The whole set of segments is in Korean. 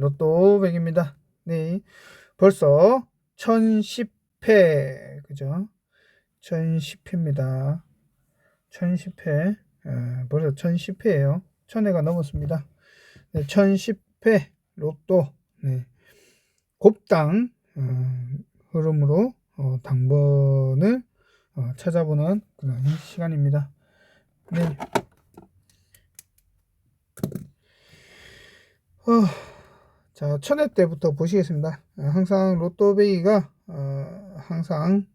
로또 100입니다. 네. 벌써 1010회. 그죠? 1010회입니다. 1010회. 예, 벌써 1010회예요. 1000회가 넘었습니다. 네, 1010회 로또. 네. 곱당 어, 흐름으로 어, 당번을 어, 찾아보는 그런 시간입니다. 네. 어, 자, 천회 때부터 보시겠습니다. 어, 항상 로또베이가 어, 항상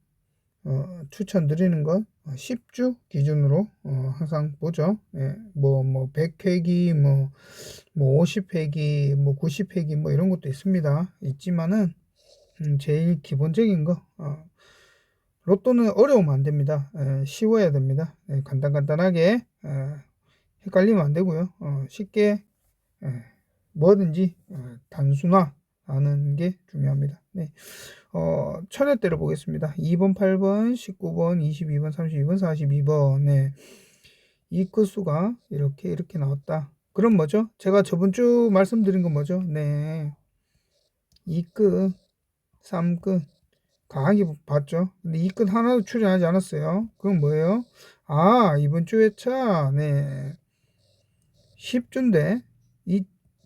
어, 추천드리는 건 10주 기준으로 어, 항상 보죠. 예, 뭐, 뭐, 100회기, 뭐, 뭐, 50회기, 뭐, 90회기, 뭐, 이런 것도 있습니다. 있지만은, 음, 제일 기본적인 거, 어, 로또는 어려우면 안 됩니다. 예, 쉬워야 됩니다. 예, 간단간단하게, 예, 헷갈리면 안 되고요. 어, 쉽게, 예, 뭐든지 어, 단순화하는 게 중요합니다. 네. 어, 천회 때를 보겠습니다. 2번, 8번, 19번, 22번, 32번, 42번. 네. 이 끝수가 이렇게 이렇게 나왔다. 그럼 뭐죠? 제가 저번 주 말씀드린 건 뭐죠? 네. 2끝, 3끝 강하게 봤죠? 근데 2끝 하나도 출연하지 않았어요. 그건 뭐예요? 아, 이번 주 회차. 네. 10주인데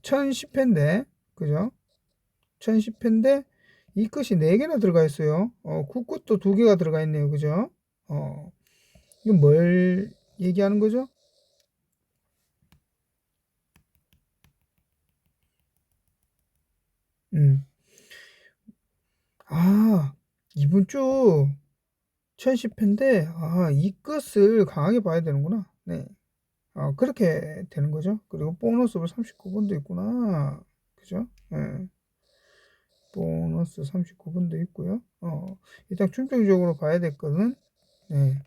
2010회인데 그죠? 1010회인데 이 끝이 4개나 들어가 있어요. 어, 국끝도 2개가 들어가 있네요. 그죠? 어, 이건 뭘 얘기하는 거죠? 음. 아, 이번 주 1010회인데, 아, 이 끝을 강하게 봐야 되는구나. 네. 아, 그렇게 되는 거죠. 그리고 보너스로 39번도 있구나. 그죠? 네. 보너스 39번도 있고요. 어, 일단 충정적으로 봐야 될 거는, 네.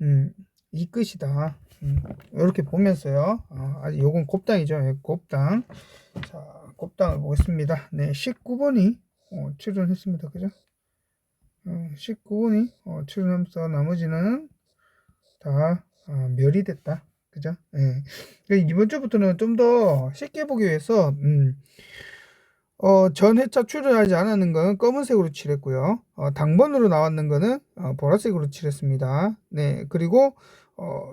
음, 이 끝이다. 음, 이렇게 보면서요. 어, 아직 요건 곱당이죠. 예, 곱당. 자, 곱당을 보겠습니다. 네, 19번이 어, 출연했습니다. 그죠? 어, 19번이 어, 출연하면서 나머지는 다 어, 멸이 됐다. 그죠? 예. 그러니까 이번 주부터는 좀 더 쉽게 보기 위해서, 음, 어, 전 회차 출연하지 않았는 거는 검은색으로 칠했고요. 어, 당번으로 나왔는 거는 어, 보라색으로 칠했습니다. 네. 그리고, 어,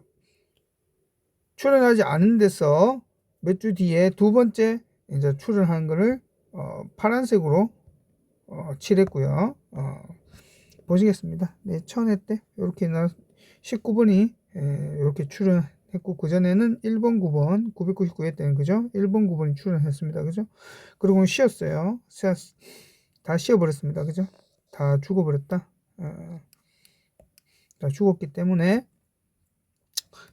출연하지 않은 데서 몇 주 뒤에 두 번째 이제 출연한 거를 어, 파란색으로 어, 칠했고요. 어, 보시겠습니다. 네, 천회 때 이렇게 나 19번이 에, 이렇게 출연 했고 그 전에는 1번, 9번, 999회 때는 그죠? 1번, 9번이 출연했습니다. 그죠? 그리고 쉬었어요. 쉬었, 다 쉬어버렸습니다. 그죠? 다 죽어버렸다. 어, 다 죽었기 때문에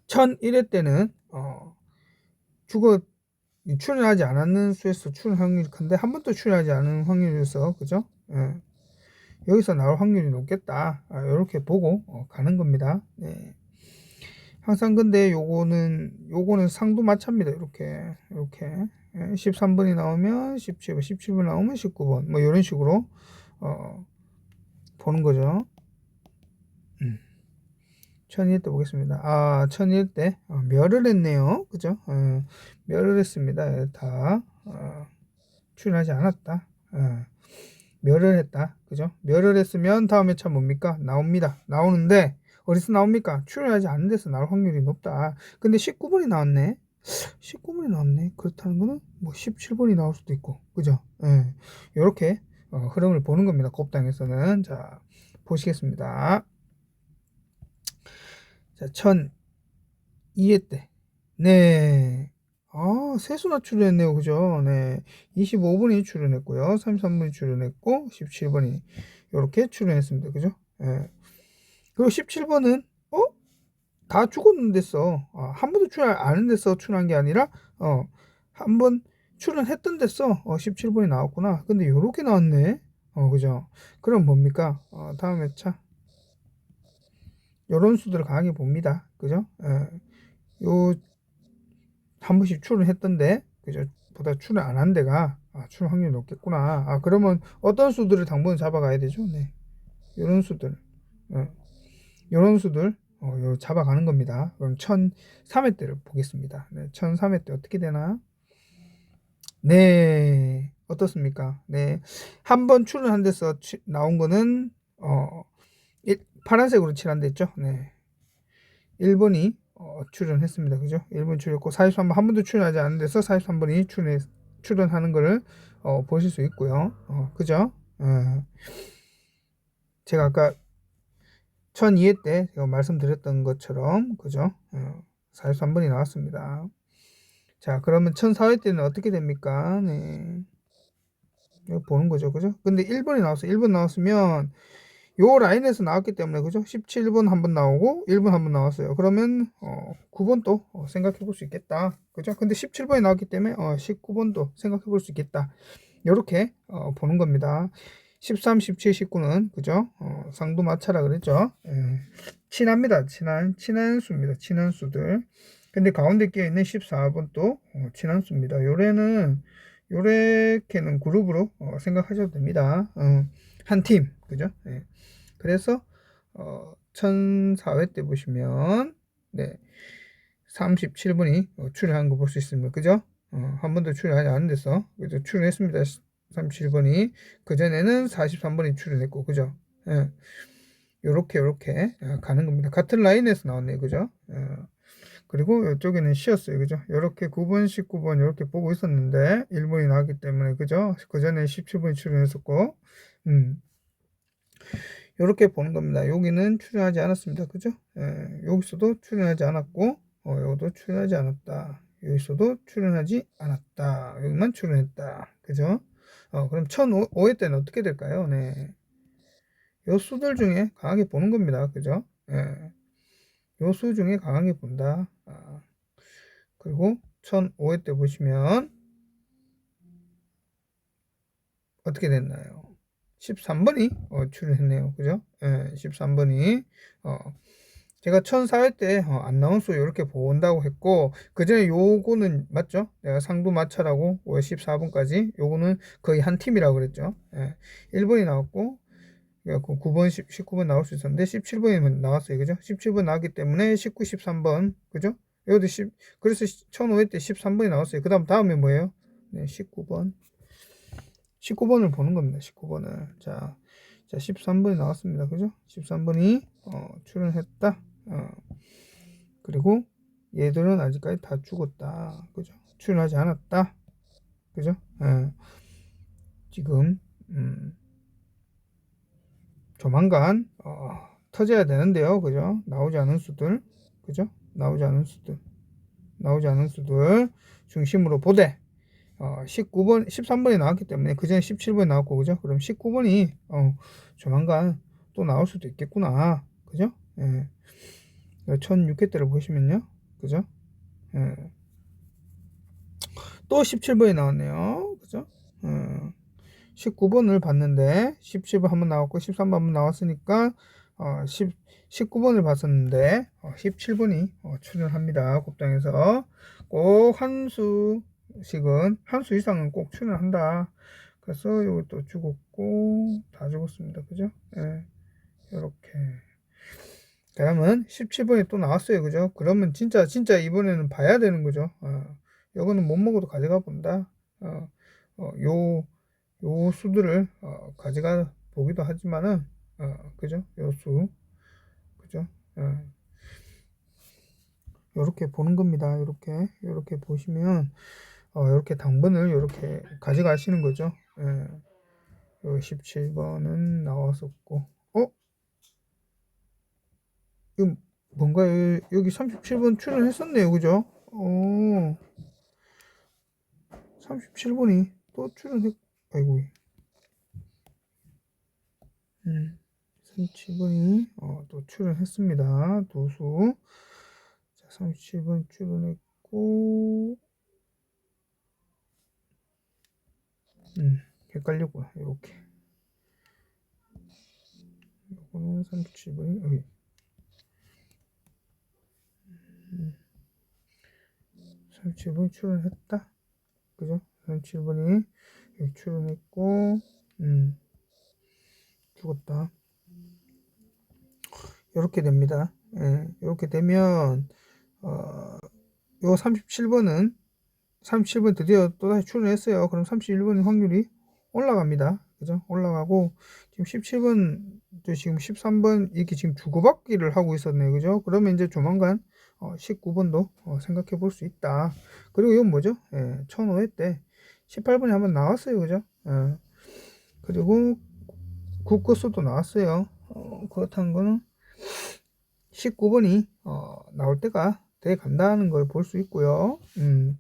1001회 때는 어, 죽어 출연하지 않았는 수에서 출연 확률이 큰데 한 번도 출연하지 않은 확률이어서 그죠? 예. 여기서 나올 확률이 높겠다. 아, 이렇게 보고 어, 가는 겁니다. 네. 항상 근데 요거는 요거는 상도 마찬입니다. 이렇게 이렇게 예, 13번이 나오면 17번, 17번 나오면 19번 뭐 이런 식으로 어, 보는 거죠. 음. 천일 때 보겠습니다. 아, 천일 때 어, 멸을 했네요. 그죠? 어, 멸을 했습니다. 예, 다 어, 출연하지 않았다. 어, 멸을 했다. 그죠? 멸을 했으면 다음에 참 뭡니까? 나옵니다. 나오는데 어디서 나옵니까? 출연하지 않는 데서 나올 확률이 높다. 근데 19번이 나왔네. 19번이 나왔네. 그렇다는 거는 뭐 17번이 나올 수도 있고. 그죠? 예. 요렇게 어, 흐름을 보는 겁니다. 곱당에서는. 자, 보시겠습니다. 자, 1002회 때. 네. 아, 세수나 출연했네요. 그죠? 네. 25번이 출연했고요. 33번이 출연했고, 17번이 이렇게 출연했습니다. 그죠? 예. 그리고 17번은, 어? 다 죽었는데서, 아, 한 번도 출연 안 했는 데서 출연한 게 아니라, 어, 한 번 출연했던 데서, 어, 17번이 나왔구나. 근데 요렇게 나왔네. 어, 그죠? 그럼 뭡니까? 어, 다음 회차. 요런 수들을 강하게 봅니다. 그죠? 예. 요, 한 번씩 출연했던데, 그죠? 보다 출연 안 한 데가, 아, 출연 확률이 높겠구나. 아, 그러면 어떤 수들을 당번을 잡아가야 되죠? 네. 요런 수들. 예. 요런 수들, 어, 요 잡아가는 겁니다. 그럼 1003회 때를 보겠습니다. 네, 1003회 때 어떻게 되나? 네. 어떻습니까? 네. 한 번 출연한 데서 치- 나온 거는, 어, 일- 파란색으로 칠한댔죠? 네. 1번이 어, 출연했습니다. 그죠? 1번 출연했고, 43번 한 번도 출연하지 않은 데서 43번이 출연, 출연하는 거를 어, 보실 수 있고요. 어, 그죠? 어, 제가 아까 1002회 때 제가 말씀드렸던 것처럼, 그죠? 어, 43번이 나왔습니다. 자, 그러면 1004회 때는 어떻게 됩니까? 네. 이거 보는 거죠. 그죠? 근데 1번이 나왔어요. 1번 나왔으면 요 라인에서 나왔기 때문에 그죠? 17번 한 번 나오고 1번 한 번 나왔어요. 그러면 어, 9번도 어, 생각해 볼 수 있겠다. 그죠? 근데 17번이 나왔기 때문에 어, 19번도 생각해 볼 수 있겠다. 요렇게 어, 보는 겁니다. 13, 17, 19는 그죠? 어, 상도 마차라 그랬죠? 예. 친합니다. 친한 친한 수입니다. 친한 수들. 근데 가운데 끼어 있는 14번도 어, 친한 수입니다. 요래는 요렇게는 그룹으로 어, 생각하셔도 됩니다. 어, 한 팀, 그죠? 예. 그래서 어, 1004회 때 보시면 네, 37분이 어, 출연한 거 볼 수 있습니다. 그죠? 어, 한 번도 출연하지 않은 데서 그죠? 출연했습니다. 37번이 그 전에는 43번이 출연했고, 그죠? 예. 요렇게 요렇게 어, 가는 겁니다. 같은 라인에서 나왔네요, 그죠? 어, 그리고 이쪽에는 쉬었어요. 그죠? 이렇게 9번, 19번 이렇게 보고 있었는데 1번이 나왔기 때문에 그죠? 그 전에 17번이 출연했었고 음. 이렇게 보는 겁니다. 여기는 출연하지 않았습니다. 그죠? 예, 여기서도 출연하지 않았고 어, 여기도 출연하지 않았다. 여기서도 출연하지 않았다. 여기만 출연했다. 그죠? 어, 그럼 1005회 때는 어떻게 될까요? 네. 요 수들 중에 강하게 보는 겁니다. 그죠? 예. 요 수 중에 강하게 본다. 아, 그리고 1005회 때 보시면 어떻게 됐나요? 13번이 어, 출연했네요. 그죠? 예, 13번이 어, 제가 1004회 때 어, 안 나온 수 이렇게 본다고 했고 그 전에 요거는 맞죠? 내가 상도 마차라고 14번까지 요거는 거의 한 팀이라고 그랬죠. 예, 1번이 나왔고 그래갖고 9번, 10, 19번 나올 수 있었는데 17번이 나왔어요. 그죠? 17번 나왔기 때문에 19, 13번. 그죠? 여기도 10, 그래서 1005회 때 13번이 나왔어요. 그 다음 다음에 뭐예요? 네, 19번. 19번을 보는 겁니다. 19번을. 자, 자, 13번이 나왔습니다. 그죠? 13번이 어, 출연했다. 어, 그리고 얘들은 아직까지 다 죽었다. 그죠? 출연하지 않았다. 그죠? 예. 지금 음, 조만간 어, 터져야 되는데요. 그죠? 나오지 않은 수들. 그죠? 나오지 않은 수들. 나오지 않은 수들 중심으로 보되 어, 19번, 13번이 나왔기 때문에 그 전에 17번이 나왔고 그죠? 그럼 19번이 어, 조만간 또 나올 수도 있겠구나. 그죠? 예. 1006회 때를 보시면요. 그죠? 예. 또 17번이 나왔네요. 그죠? 예. 19번을 봤는데 17번 한번 나왔고 13번 한번 나왔으니까 어, 10, 19번을 봤었는데 어, 17번이 어, 출연합니다. 곱당에서 꼭 한 수씩은 한 수 이상은 꼭 출연한다. 그래서 이것도 죽었고 다 죽었습니다. 그죠? 예. 이렇게 다음은 17번이 또 나왔어요. 그죠? 그러면 진짜 진짜 이번에는 봐야 되는 거죠. 어, 이거는 못 먹어도 가져가 본다. 어, 어, 요, 요 수들을 어, 가져가 보기도 하지만은 어, 그죠? 요 수, 그죠? 어, 요렇게 보는 겁니다. 요렇게 요렇게 보시면 어, 요렇게 당번을 요렇게 가져가시는 거죠. 예. 요 17번은 나왔었고, 어? 이거 뭔가 요- 여기 37번 출연했었네요. 그죠? 어. 37번이 또 출연했, 아이고. 음, 37번이 어, 또 출연했습니다. 두 수. 자, 37번 출연했고, 음, 헷갈렸구나. 이렇게. 이거는 37번이, 여기. 음, 37번이 출연했다. 그죠? 37번이 여기 출연했고, 음, 죽었다. 이렇게 됩니다. 예, 이렇게 되면, 어, 요 37번은 37번 드디어 또다시 출연했어요. 그럼 31번 확률이 올라갑니다. 그죠? 올라가고 지금 17번 또 지금 13번 이렇게 지금 주고받기를 하고 있었네요. 그죠? 그러면 이제 조만간 어, 19번도 어, 생각해 볼 수 있다. 그리고 이건 뭐죠? 예, 1005회 때 18번이 한번 나왔어요. 그죠? 예. 그리고 국거수도 나왔어요. 어, 그렇다는 거는 19번이 어, 나올 때가 돼 간다는 걸 볼 수 있고요. 음.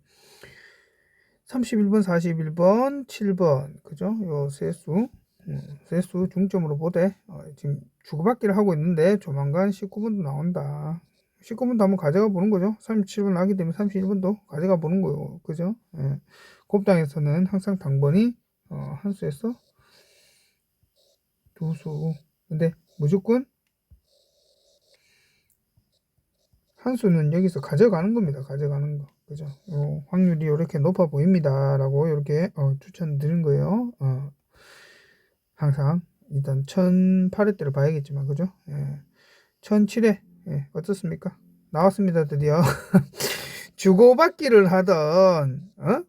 31번, 41번, 7번, 그죠? 요 세수, 음, 세수 중점으로 보되, 어, 지금 주고받기를 하고 있는데, 조만간 19번도 나온다. 19번도 한번 가져가 보는 거죠. 37번 나기 때문에 31번도 가져가 보는 거요. 그죠? 예. 곱당에서는 항상 당번이, 어, 한 수에서 두 수. 근데 무조건 한 수는 여기서 가져가는 겁니다. 가져가는 거. 그죠? 요 확률이 이렇게 높아 보입니다. 라고 이렇게 어, 추천드린 거예요. 어, 항상 일단 1008회 때를 봐야겠지만 그죠? 예. 1007회 예, 어떻습니까? 나왔습니다. 드디어 주고받기를 하던 어?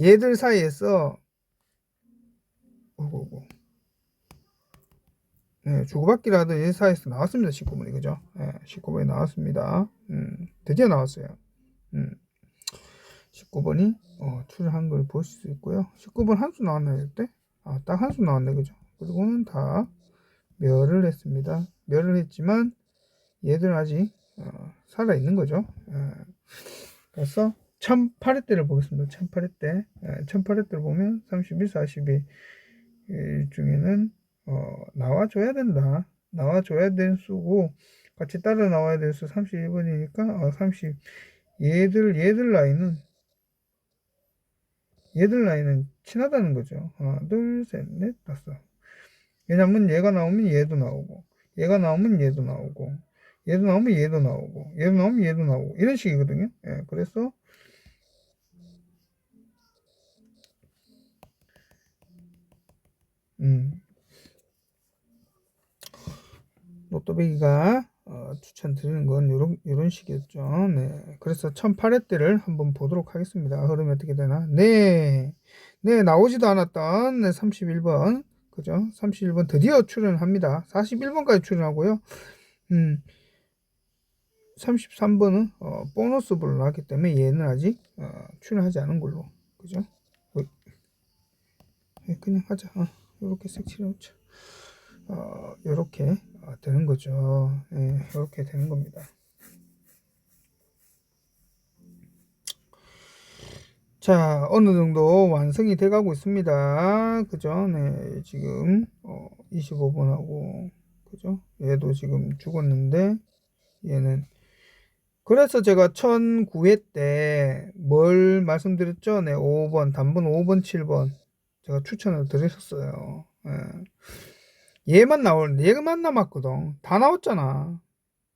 얘들 사이에서 오고고 네, 주고받기를 하던 얘 사이에서 나왔습니다. 19번이 그죠? 예, 19번이 나왔습니다. 음, 드디어 나왔어요. 음. 19번이 어, 출연한 걸 보실 수 있고요. 19번 한 수 나왔나요, 이때? 아, 딱 한 수 나왔네, 그죠? 그리고는 다 멸을 했습니다. 멸을 했지만 얘들 아직 어, 살아 있는 거죠. 예. 그래서 1008회 때를 보겠습니다. 1008회 때. 예, 1008회 때를 보면 31, 42일 중에는 어, 나와줘야 된다. 나와줘야 될 수고 같이 따라 나와야 될 수 31번이니까 어, 30 얘들 얘들 라인은 얘들 라인은 친하다는 거죠. 하나, 둘, 셋, 넷, 다섯. 왜냐면 얘가 나오면 얘도 나오고, 얘가 나오면 얘도 나오고, 얘도 나오면 얘도 나오고, 얘도 나오면 얘도 나오고, 이런 식이거든요. 예, 그래서, 음, 로또배기가 어, 추천드리는 건 요런, 요런 식이었죠. 네. 그래서 1008회 때를 한번 보도록 하겠습니다. 흐름이 어떻게 되나. 네. 네, 나오지도 않았던 네, 31번. 그죠? 31번 드디어 출연합니다. 41번까지 출연하고요. 음, 33번은 어, 보너스블로 나왔기 때문에 얘는 아직 어, 출연하지 않은 걸로. 그죠? 어, 네, 그냥 하자. 어, 이렇게 색칠해놓자. 어, 요렇게 어, 되는 거죠. 예, 이렇게 되는 겁니다. 자, 어느 정도 완성이 돼 가고 있습니다. 그죠? 네, 지금, 어, 25번하고, 그죠? 얘도 지금 죽었는데, 얘는. 그래서 제가 1009회 때 뭘 말씀드렸죠? 네, 5번, 단번 5번, 7번. 제가 추천을 드렸었어요. 예. 얘만 나올 얘만 남았거든. 다 나왔잖아.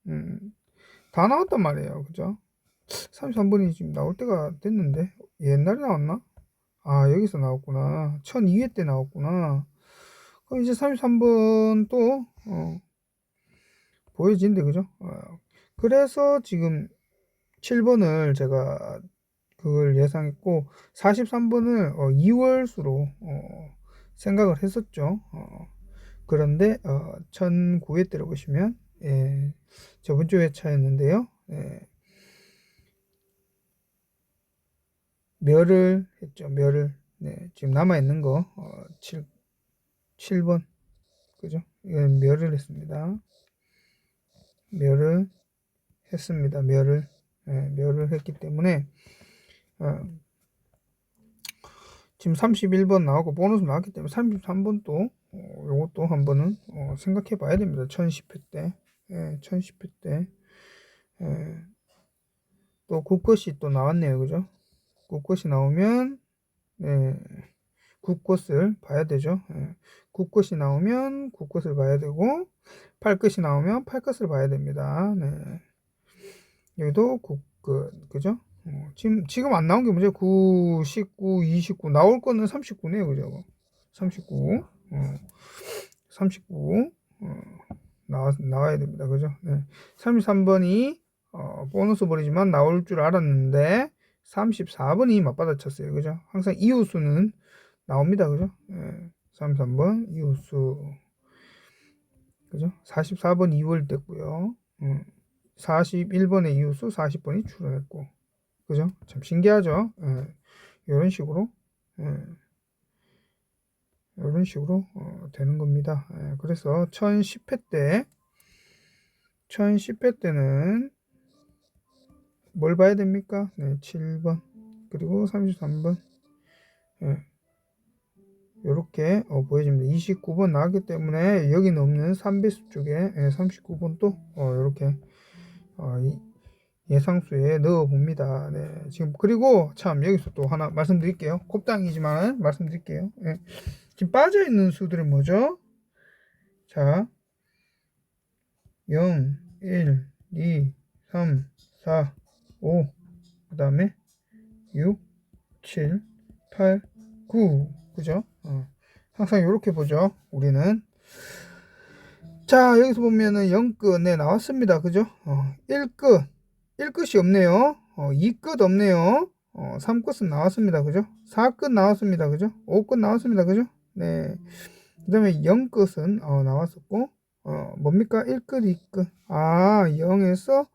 음, 다 나왔단 말이에요. 그죠? 33번이 지금 나올 때가 됐는데 옛날에 나왔나? 아 여기서 나왔구나. 1002회 때 나왔구나. 그럼 이제 33번 또 어, 보여진대 그죠? 어, 그래서 지금 7번을 제가 그걸 예상했고 43번을 어, 2월수로 어, 생각을 했었죠. 어, 그런데 어, 1009회 때를 보시면 예, 저번 주 회차였는데요. 예, 멸을 했죠. 멸을 네, 지금 남아 있는 거 어, 7 7번 그죠? 이건 멸을 했습니다. 멸을 했습니다. 멸을 예, 멸을 했기 때문에 어, 지금 31번 나오고 보너스 나왔기 때문에 33번 또 어, 요것도 한번은 어, 생각해 봐야 됩니다. 1010회 때, 예, 1010회 때, 예, 또 국것이 또 나왔네요. 그죠? 국것이 나오면, 예, 국것을 봐야 되죠. 예, 국것이 나오면 국것을 봐야 되고, 팔것이 나오면 팔것을 봐야 됩니다. 네. 여기도 국것, 그죠? 어, 지금, 지금 안 나온 게 문제 9, 19, 29. 나올 거는 39네요. 그죠? 39. 어, 39 어, 나와, 나와야 됩니다. 그죠? 네. 33번이 어, 보너스 볼이지만 나올 줄 알았는데 34번이 맞받아쳤어요. 그죠? 항상 이웃수는 나옵니다. 그죠? 예, 33번 이웃수. 그죠? 44번 2월 됐고요. 음, 41번의 이웃수 40번이 출연했고. 그죠? 참 신기하죠? 예, 이런 식으로 예, 이런 식으로 어, 되는 겁니다. 예, 그래서 1010회 때 1010회 때는 뭘 봐야 됩니까? 네, 7번 그리고 33번 예, 이렇게 어, 보여집니다. 29번 나왔기 때문에 여기는 없는 3배수 쪽에 예, 39번도 어, 이렇게 어, 이, 예상수에 넣어 봅니다. 네, 지금 그리고 참 여기서 또 하나 말씀드릴게요. 곱당이지만 말씀드릴게요. 예. 지금 빠져 있는 수들은 뭐죠? 자, 0, 1, 2, 3, 4, 5, 그 다음에 6, 7, 8, 9. 그죠? 어. 항상 이렇게 보죠. 우리는. 자, 여기서 보면은 0끝, 네, 나왔습니다. 그죠? 어, 1끝. 1끝이 없네요. 어, 2끝 없네요. 어, 3끝은 나왔습니다. 그죠? 4끝 나왔습니다. 그죠? 5끝 나왔습니다. 그죠? 네. 그 다음에 0끝은 어, 나왔었고, 어, 뭡니까? 1끝, 2끝. 아, 0에서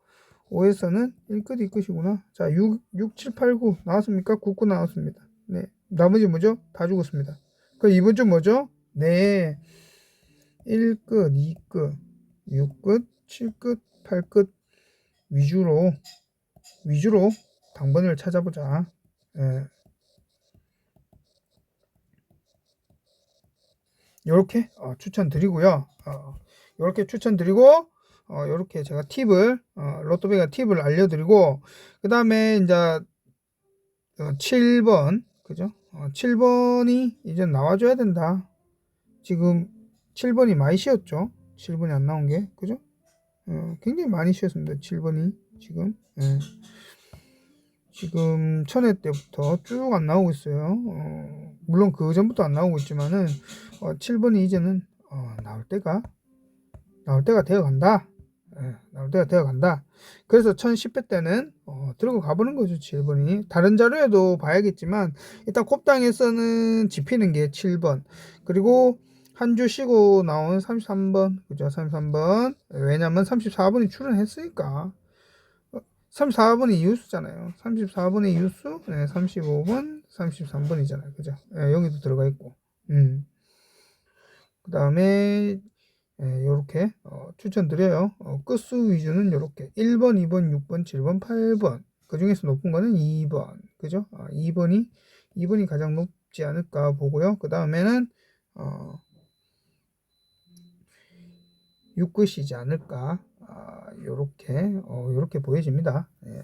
5에서는 1끝, 2끝이구나. 자, 6, 6, 7, 8, 9 나왔습니까? 9, 9 나왔습니다. 네. 나머지 뭐죠? 다 죽었습니다. 그 이번 주 뭐죠? 네. 1끝, 2끝, 6끝, 7끝, 8끝 위주로 위주로 당번을 찾아보자. 예. 이렇게 어, 추천드리고요. 어, 이렇게 추천드리고 어, 이렇게 제가 팁을 어, 로또베가 팁을 알려드리고 그 다음에 이제 어, 7번 그죠? 어, 7번이 이제 나와줘야 된다. 지금 7번이 많이 쉬었죠? 7번이 안 나온 게 그죠? 어, 굉장히 많이 쉬었습니다. 7번이 지금 예. 지금 천회 때부터 쭉 안 나오고 있어요. 어, 물론 그 전부터 안 나오고 있지만은 어, 7번이 이제는 어, 나올 때가 나올 때가 되어 간다. 예, 나올 때가 되어 간다. 그래서 1010회 때는 어, 들고 가보는 거죠. 7번이 다른 자료에도 봐야겠지만 일단 곱당에서는 집히는 게 7번 그리고 한 주 쉬고 나온 33번. 그죠? 33번. 왜냐면 34번이 출연했으니까. 34번이 이웃수잖아요. 34번이 이웃수? 네, 35번 33번이잖아요. 그죠? 네, 여기도 들어가 있고. 음. 그 다음에 예, 요렇게 어, 추천드려요. 어, 끝수 위주는 요렇게. 1번 2번 6번 7번 8번. 그 중에서 높은 거는 2번. 그죠? 아, 2번이 2번이 가장 높지 않을까 보고요. 그 다음에는 어, 6끝이지 않을까 아, 요렇게 어, 요렇게 보여집니다 예.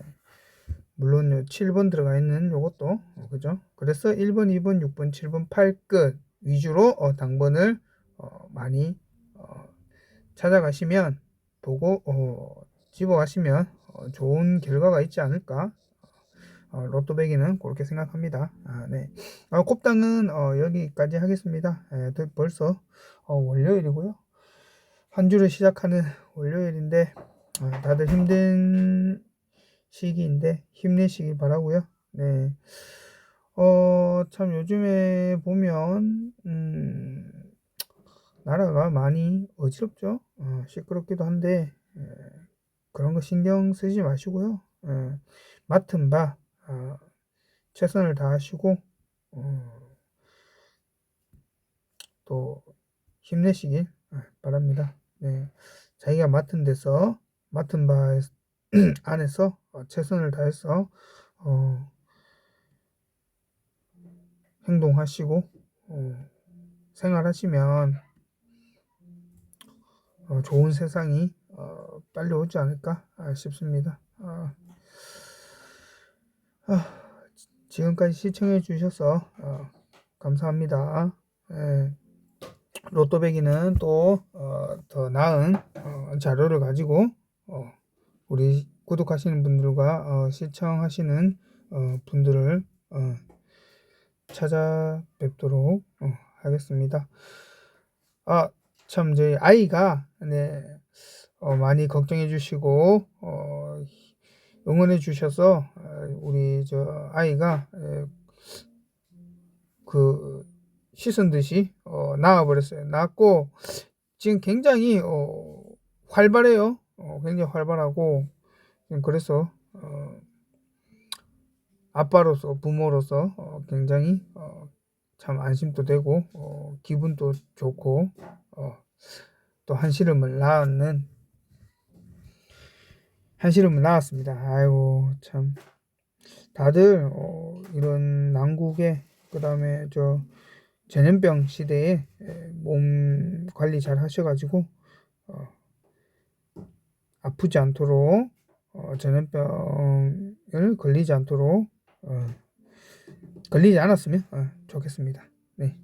물론 요 7번 들어가 있는 요것도 어, 그죠 그래서 1번 2번 6번 7번 8끝 위주로 어, 당번을 어, 많이 어, 찾아가시면 보고 어, 집어가시면 어, 좋은 결과가 있지 않을까 어, 로또배기는 그렇게 생각합니다. 아, 네. 어, 곱당은 어, 여기까지 하겠습니다. 예, 벌써 어, 월요일이고요. 한 주를 시작하는 월요일인데 어, 다들 힘든 시기인데 힘내시길 바라고요. 네. 어, 참 요즘에 보면 음, 나라가 많이 어지럽죠. 어, 시끄럽기도 한데 에, 그런 거 신경 쓰지 마시고요. 에, 맡은 바 어, 최선을 다하시고 어, 또 힘내시길 바랍니다. 네, 자기가 맡은 데서 맡은 바 안에서 어, 최선을 다해서 어, 행동하시고 어, 생활하시면 어, 좋은 세상이 어, 빨리 오지 않을까 싶습니다. 아, 아, 지금까지 시청해 주셔서 어, 감사합니다. 예, 로또배기는 또 더 나은 자료를 가지고 우리 구독하시는 분들과 시청하시는 분들을 찾아뵙도록 하겠습니다. 아, 참 저희 아이가 네, 어, 많이 걱정해 주시고 어, 응원해 주셔서 어, 우리 저 아이가 에, 그 씻은 듯이 어, 나와 버렸어요. 나왔고 지금 굉장히 어, 활발해요. 어, 굉장히 활발하고 그래서 어, 아빠로서 부모로서 어, 굉장히 어, 참 안심도 되고 어, 기분도 좋고 어, 또 한시름을 낳는 한시름을 낳았습니다. 아이고 참 다들 어, 이런 난국에 그 다음에 저 전염병 시대에 에, 몸 관리 잘 하셔가지고 어, 아프지 않도록 어, 전염병을 걸리지 않도록 어, 걸리지 않았으면 어, 좋겠습니다. 네,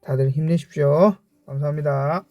다들 힘내십시오. 감사합니다.